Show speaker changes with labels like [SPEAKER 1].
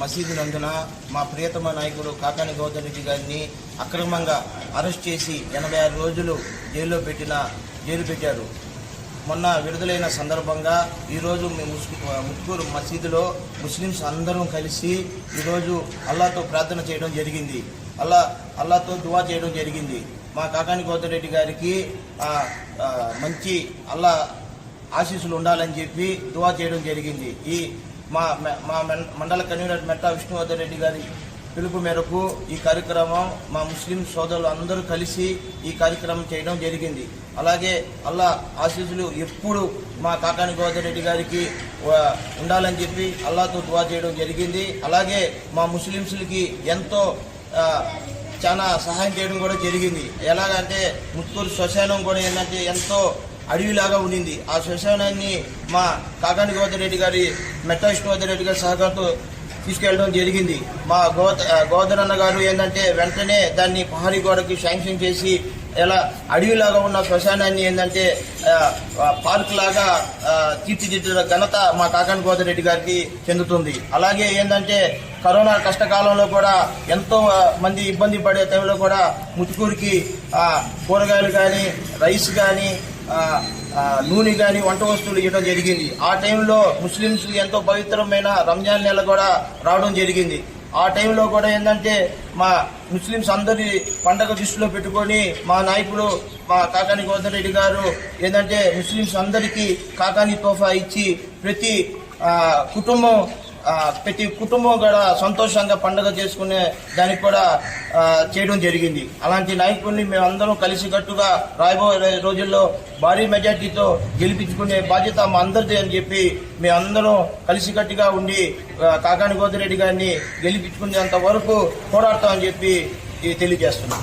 [SPEAKER 1] మసీదు నందున మా ప్రియతమ నాయకుడు కాకాని గౌతమ్ రెడ్డి గారిని అక్రమంగా అరెస్ట్ చేసి ఎనభై ఆరు రోజులు జైల్లో పెట్టిన జైలు పెట్టారు. మొన్న విడుదలైన సందర్భంగా ఈరోజు మేము ముత్కూరు మసీదులో ముస్లిమ్స్ అందరం కలిసి ఈరోజు అల్లాతో ప్రార్థన చేయడం జరిగింది. అల్లా అల్లాతో దువా చేయడం జరిగింది. మా కాకాని గౌతమ్ రెడ్డి గారికి మంచి అల్లా ఆశీస్సులు ఉండాలని చెప్పి దువా చేయడం జరిగింది. ఈ మా మా మండల కన్వీనర్ మెట్టా విష్ణువర్ధన్ రెడ్డి గారి పిలుపు మేరకు ఈ కార్యక్రమం మా ముస్లిం సోదరులు అందరూ కలిసి ఈ కార్యక్రమం చేయడం జరిగింది. అలాగే అల్లా ఆశీస్సులు ఎప్పుడు మా కాకాని గోదావరి రెడ్డి గారికి ఉండాలని చెప్పి అల్లాతో దువా చేయడం జరిగింది. అలాగే మా ముస్లింస్లకి ఎంతో చాలా సహాయం చేయడం కూడా జరిగింది. ఎలాగంటే ముత్తూరు శ్మశానం కూడా ఏంటంటే ఎంతో అడవిలాగా ఉండింది. ఆ శ్మశానాన్ని మా కాకాని గోవర్ధన్ రెడ్డి గారి మెట్ట విష్ణువర్ధన్ రెడ్డి గారి సహకారంతో తీసుకెళ్ళడం జరిగింది. మా గోద గోవర్ధన్ అన్న గారు ఏంటంటే వెంటనే దాన్ని పహారీ గోడకి శాంక్షన్ చేసి ఎలా అడవిలాగా ఉన్న శ్మశానాన్ని ఏంటంటే పార్క్ లాగా తీర్చిదిద్దిన ఘనత మా కాకాని గోదరెడ్డి రెడ్డి గారికి చెందుతుంది. అలాగే ఏంటంటే కరోనా కష్టకాలంలో కూడా ఎంతో మంది ఇబ్బంది పడే టైంలో కూడా ముతుకూరికి కూరగాయలు కానీ రైస్ కానీ నూనె కానీ వంట వస్తువులు ఇవ్వడం జరిగింది. ఆ టైంలో ముస్లింస్ ఎంతో పవిత్రమైన రంజాన్ నెల కూడా రావడం జరిగింది. ఆ టైంలో కూడా ఏంటంటే మా ముస్లింస్ అందరి పండగ దృష్టిలో పెట్టుకొని మా నాయకుడు మా కాకాని గోదరెడ్డి గారు ఏంటంటే ముస్లింస్ అందరికీ కాకాని తోఫా ఇచ్చి ప్రతి కుటుంబం ప్రతి కుటుంబం కూడా సంతోషంగా పండుగ చేసుకునే దానికి కూడా చేయడం జరిగింది. అలాంటి నాయకుడిని మేమందరం కలిసికట్టుగా రాబోయే రోజుల్లో భారీ మెజార్టీతో గెలిపించుకునే బాధ్యత మా అందరిది అని చెప్పి మేమందరం కలిసికట్టుగా ఉండి కాకాని గోదిరెడ్డి గారిని గెలిపించుకునేంత వరకు పోరాడతామని చెప్పి తెలియజేస్తున్నాం.